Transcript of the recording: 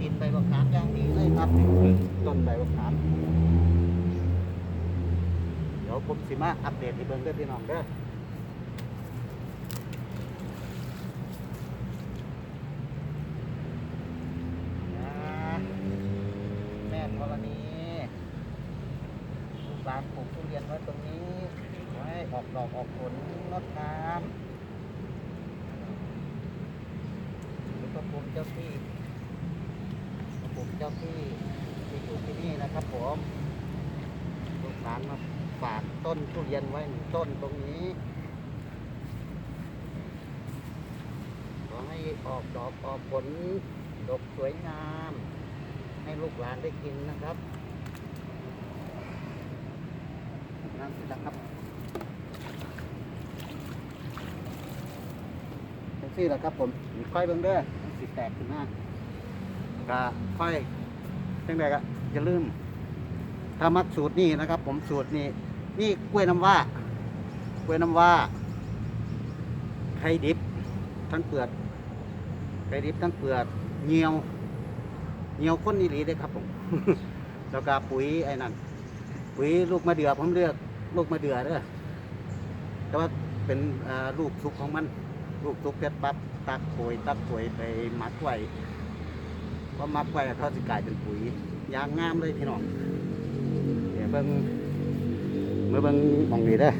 ดินใบมะขามอย่างดีเลยครับนี่ต้นใบมะขาม เดี๋ยวผมสิมาอัปเดตให้เบิ่งเด้อพี่น้องเด้อแม่ธรณีลูกหลานปลูกทุเรียนไว้ตรงนี้ไว้ออกดอกออกผลงดงามนี่ก็ภูมิเจ้าที่ จ้าที่ที่อยู่ที่นี่นะครับผมลูกหลานมาฝากต้นทุเรียนไว้หนึ่งต้นตรงนี้ขอให้ออกดอกออกผลดกสวยงาม ให้ลูกหลานได้กินนะครับนั่นสินะครับเป็นซี่แหละครับผมค่อยเบิ่งเด้อสิแตกขึ้นมา ก็ค่อยจังไดก็อย่าลืมถ้ามักสูตรนี่นะครับ ผมสูตรนี่นี่กล้วยน้ำว้ากล้วยน้ำว้าไข่ดิบ ทั้งเปลือกไข่ดิบทั้งเปลือกเงียวเงียวข้นอีหลีได้ครับผมแล้วก็ปุ๋ยไอ้นั่นปุ๋ยลูกมะเดื่อผมเลือกลูกมะเดื่อเด้อแต่ว่าเป็นลูกสุกของมัน ลูกสุกเสร็จปั๊บตักปุ๋ยตักปุ๋ยไปหมักไว้ พอมักไว้เขาจะกลายเป็นปุ๋ยยางงามเลยพี่น้องเดี๋ยวเบิ่งเมื่อเบิ่งหมองนี้เด้อ